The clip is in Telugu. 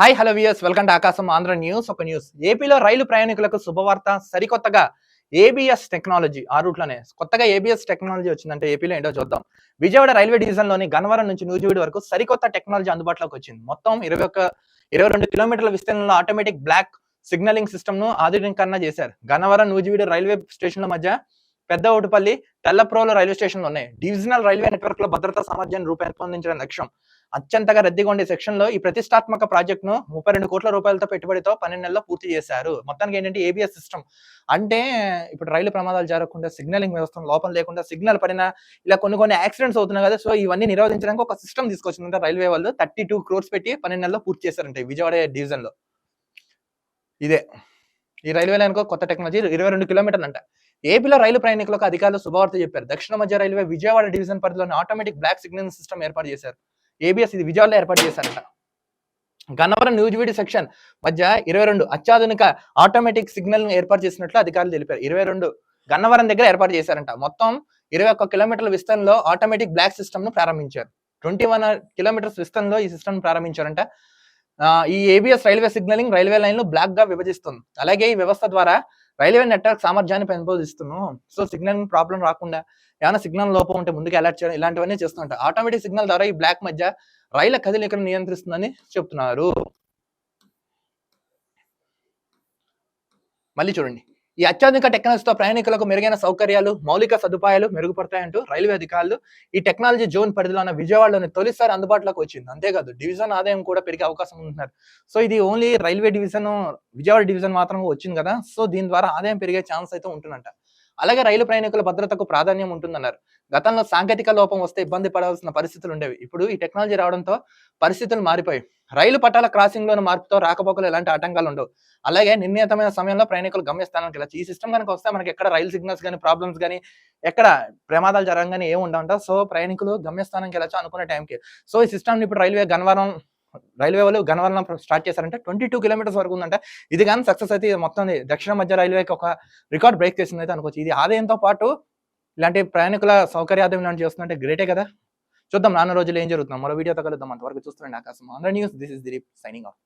Hi hello viewers welcome to Aakasam Andhra news ఒక న్యూస్ ఏపీలో రైలు ప్రయాణికులకు శుభవార్త. సరికొత్తగా ఏబిఎస్ టెక్నాలజీ ఆ రూట్లోనే కొత్తగా ఏబిఎస్ టెక్నాలజీ వచ్చిందంటే ఏపీలో ఏంటో చూద్దాం. విజయవాడ రైల్వే డివిజన్లోని గన్నవరం నుంచి నూజివీడు వరకు సరికొత్త టెక్నాలజీ అందుబాటులోకి వచ్చింది. మొత్తం ఇరవై ఒక్క ఇరవై రెండు కిలోమీటర్ల విస్తీర్ణంలో ఆటోమేటిక్ బ్లాక్ సిగ్నలింగ్ సిస్టమ్ను ఆధునీకరణ చేశారు. గన్నవరం నూజివీడు రైల్వే స్టేషన్ల మధ్య పెద్ద ఓటుపల్లి తెల్లప్రోలు రైల్వే స్టేషన్లు ఉన్నాయి. డివిజనల్ రైల్వే నెట్వర్క్లో భద్రతా సామర్థ్యాన్ని రూపొందించడం లక్ష్యం. అత్యంతగా రద్దీగా ఉండే సెక్షన్లో ఈ ప్రతిష్టాత్మక ప్రాజెక్ట్ను ముప్పై రెండు కోట్ల రూపాయలతో పెట్టుబడితో పన్నెండు నెలల్లో పూర్తి చేశారు. మొత్తానికి ఏంటంటే ఏబిఎస్ సిస్టమ్ అంటే ఇప్పుడు రైలు ప్రమాదాలు జరగకుండా సిగ్నలింగ్ వ్యవస్థ లోపం లేకుండా సిగ్నల్ పడిన ఇలా కొన్ని కొన్ని యాక్సిడెంట్స్ అవుతున్నాయి కదా సో ఇవన్నీ నిరోధించడానికి ఒక సిస్టమ్ తీసుకొచ్చిందంటే రైల్వే వాళ్ళు. థర్టీ టూ క్రోర్స్ పెట్టి పన్నెండు నెలల్లో పూర్తి చేశారంటే విజయవాడ డివిజన్లో ఇదే. ఈ రైల్వే లైన్ కొత్త టెక్నాలజీ ఇరవై రెండు కిలోమీటర్లు అంట ఏపీలో రైలు ప్రయాణికులకు అధికారులు శుభవార్త చెప్పారు. దక్షిణ మధ్య రైల్వే విజయవాడ డివిజన్ పరిధిలోని ఆటోమేటిక్ బ్లాక్ సిగ్నల్ సిస్టమ్ ఏర్పాటు చేశారు. ఏబిఎస్ ఇది విజయవాడలో ఏర్పాటు చేశారంట. గన్నవరం న్యూజివీడి సెక్షన్ మధ్య ఇరవై రెండు అత్యాధునిక ఆటోమేటిక్ సిగ్నల్ ఏర్పాటు చేసినట్లు అధికారులు తెలిపారు. ఇరవై రెండు గన్నవరం దగ్గర ఏర్పాటు చేశారంట. మొత్తం ఇరవై ఒక్క కిలోమీటర్ల విస్తరణలో ఆటోమేటిక్ బ్లాక్ సిస్టమ్ను ప్రారంభించారు. ట్వంటీ వన్ కిలోమీటర్స్ విస్తరణలో ఈ సిస్టమ్ ప్రారంభించారంట. ఈ ఏబిఎస్ రైల్వే సిగ్నలింగ్ రైల్వే లైన్లు బ్లాక్గా విభజిస్తుంది. అలాగే ఈ వ్యవస్థ ద్వారా రైల్వే నెట్వర్క్ సామర్థ్యాన్ని పెంపొదిస్తున్నాం. సో సిగ్నల్ ప్రాబ్లం రాకుండా ఏమైనా సిగ్నల్ లోపం ఉంటే ముందుకు అలర్ట్ చేయడం ఇలాంటివన్నీ చేస్తుంటారు. ఆటోమేటిక్ సిగ్నల్ ద్వారా ఈ బ్లాక్ మధ్య రైళ్ళ కదలికను నియంత్రిస్తుందని చెప్తున్నారు. మళ్ళీ చూడండి. ఈ అత్యాధునిక టెక్నాలజీతో ప్రయాణికులకు మెరుగైన సౌకర్యాలు మౌలిక సదుపాయాలు మెరుగుపడతాయంటూ రైల్వే అధికారులు ఈ టెక్నాలజీ జోన్ పరిధిలో ఉన్న విజయవాడలోని తొలిసారి అందుబాటులోకి వచ్చింది. అంతేకాదు డివిజన్ ఆదాయం కూడా పెరిగే అవకాశం ఉంటున్నారు. సో ఇది only railway division Vijayawada division మాత్రం వచ్చింది కదా? సో దీని ద్వారా ఆదాయం పెరిగే ఛాన్స్ అయితే ఉంటుందంట. అలాగే రైలు ప్రయాణికుల భద్రతకు ప్రాధాన్యం ఉంటుందన్నారు. గతంలో సాంకేతిక లోపం వస్తే ఇబ్బంది పడాల్సిన పరిస్థితులు ఉండేవి. ఇప్పుడు ఈ టెక్నాలజీ రావడంతో పరిస్థితులు మారిపోయాయి. రైలు పట్టాల క్రాసింగ్లోని మార్పుతో రాకపోకలు ఎలాంటి ఆటంకాలు ఉండవు. అలాగే నిర్ణీతమైన సమయంలో ప్రయాణికులు గమ్యస్థానానికి వెళ్ళచ్చు ఈ సిస్టమ్ కనుక వస్తే మనకి ఎక్కడ రైలు సిగ్నల్స్ కానీ ప్రాబ్లమ్స్ కానీ ఎక్కడ ప్రమాదాలు జరగగానే ఏమి ఉండవు సో ప్రయాణికులు గమ్యస్థానానికి వెళ్ళచ్చు అనుకునే టైంకి. సో ఈ సిస్టమ్ ఇప్పుడు రైల్వే గన్నవరం రైల్వే వాళ్ళు గన్నవరం స్టార్ట్ చేశారంటే. ట్వంటీ టూ కిలోమీటర్స్ వరకు ఉందంట. ఇది కానీ సక్సెస్ అయితే ఇది మొత్తం దక్షిణ మధ్య రైల్వేకి ఒక రికార్డ్ బ్రేక్ చేసింది అయితే అనుకోవచ్చు. ఇది ఆదాయంతో పాటు ఇలాంటి ప్రయాణికుల సౌకర్యార్థం ఇలాంటి చేస్తుందంటే గ్రేటే కదా. చూద్దాం నాన్న రోజులు ఏం జరుగుతుంది. మరో వీడియోతో కలుద్దాం. అంతవరకు చూస్తున్నాండి Aakasam Andhra news. This is Dilip signing off.